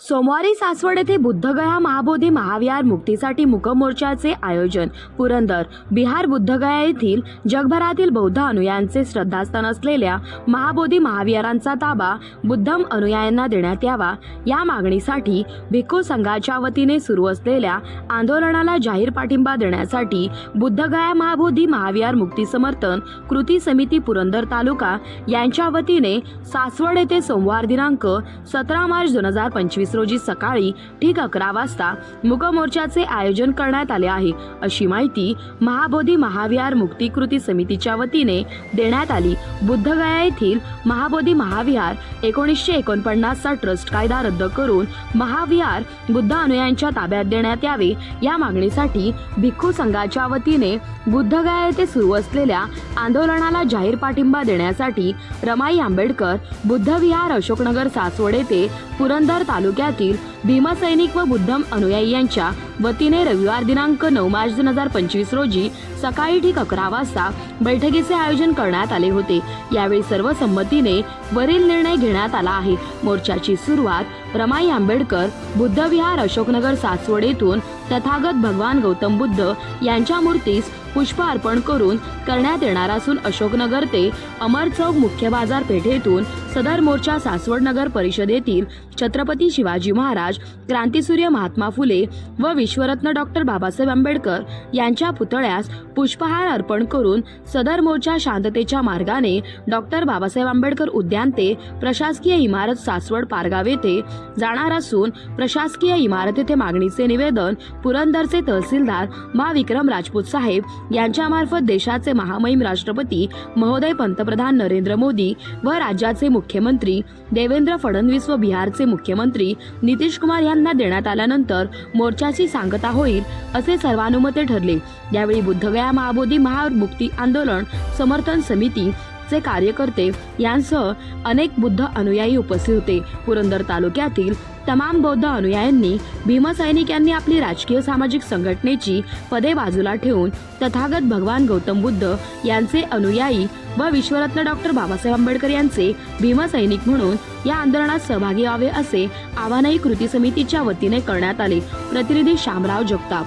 सोमवारी सासवड येथे बुद्धगया महाबोधी महाविहार मुक्तीसाठी मुकमोर्चाचे आयोजन. पुरंदर बिहार बुद्धगया येथील जगभरातील बौद्ध अनुयायांचे श्रद्धास्थान असलेल्या महाबोधी महाविहारांचा ताबा बुद्धम अनुयायांना देण्यात यावा. या मागणीसाठी भिक्खू संघाच्या वतीने सुरू असलेल्या आंदोलनाला जाहीर पाठिंबा देण्यासाठी बुद्धगया महाबोधी महाविहार मुक्ती समर्थन कृती समिती पुरंदर तालुका यांच्या वतीने सासवड येथे सोमवार दिनांक सतरा मार्च दोन हजार पंचवीस रोजी सकाळी ठीक अकरा वाजता मुकमोर्चाचे आयोजन करण्यात आले आहे. अशी माहिती महाबोधी महाविहार मुक्ती कृती समितीच्या वतीने देण्यात आली. बुद्धगया येथील महाबोधी महाविहार एकोणीसशे एकोणपन्नासचा ट्रस्ट कायदा रद्द करून महाविहार बुद्ध अनुयायांच्या ताब्यात देण्यात यावे या मागणीसाठी भिक्खू संघाच्या वतीने बुद्धगया येथे सुरू असलेल्या आंदोलनाला जाहीर पाठिंबा देण्यासाठी रमाई आंबेडकर बुद्धविहार अशोकनगर सासवड येथे पुरंदर तालुक्यातील भीमसैनिक व बुद्धम अनुयायी यांच्या वतीने रविवार दिनांक नऊ मार्च दोन हजार पंचवीस रोजी सकाळी ठीक अकरा वाजता बैठकीचे आयोजन करण्यात आले होते. यावेळी सर्व संमतीने वरील निर्णय घेण्यात आला आहे. मोर्चाची सुरुवात रमाई आंबेडकर बुद्धविहार अशोकनगर सासवड येथून तथागत भगवान गौतम बुद्ध यांच्या मूर्तीस पुष्प अर्पण करून करण्यात येणार असून अशोकनगर ते अमर चौक मुख्य बाजारपेठेतून सदर मोर्चा सासवड नगर परिषदेतील छत्रपती शिवाजी महाराज क्रांतीसूर्य महात्मा फुले व विश्वरत्न डॉक्टर बाबासाहेब आंबेडकर यांच्या पुतळ्यास पुष्पहार अर्पण करून सदर मोर्चा शांततेच्या मार्गाने डॉक्टर बाबासाहेब आंबेडकर उद्यान ते प्रशासकीय इमारत सासवड पारगाव येथे जाणार असून प्रशासकीय इमारत येथे मागणीचे निवेदन पुरंदरचे तहसीलदार मा. विक्रम राजपूत साहेब यांच्यामार्फत देशाचे महामहिम राष्ट्रपती महोदय पंतप्रधान नरेंद्र मोदी व राज्याचे मुख्यमंत्री देवेंद्र फडणवीस व बिहारचे मुख्यमंत्री नितीश कुमार यांना देण्यात आल्यानंतर मोर्चाची सांगता होईल असे सर्वानुमते ठरले. यावेळी बुद्धगया महाबोधी महामुक्ती आंदोलन समर्थन समिती चे कार्यकर्ते यांसह अनेक बुद्ध अनुयायी उपस्थित होते. पुरंदर तालुक्यातील तमाम बौद्ध अनुयायांनी भीमसैनिक यांनी आपली राजकीय सामाजिक संघटनेची पदे बाजूला ठेवून तथागत भगवान गौतम बुद्ध यांचे अनुयायी व विश्वरत्न डॉक्टर बाबासाहेब आंबेडकर यांचे भीमसैनिक म्हणून या आंदोलनात सहभागी व्हावे असे आवाहनही कृती समितीच्या वतीने करण्यात आले. प्रतिनिधी शामराव जगताप.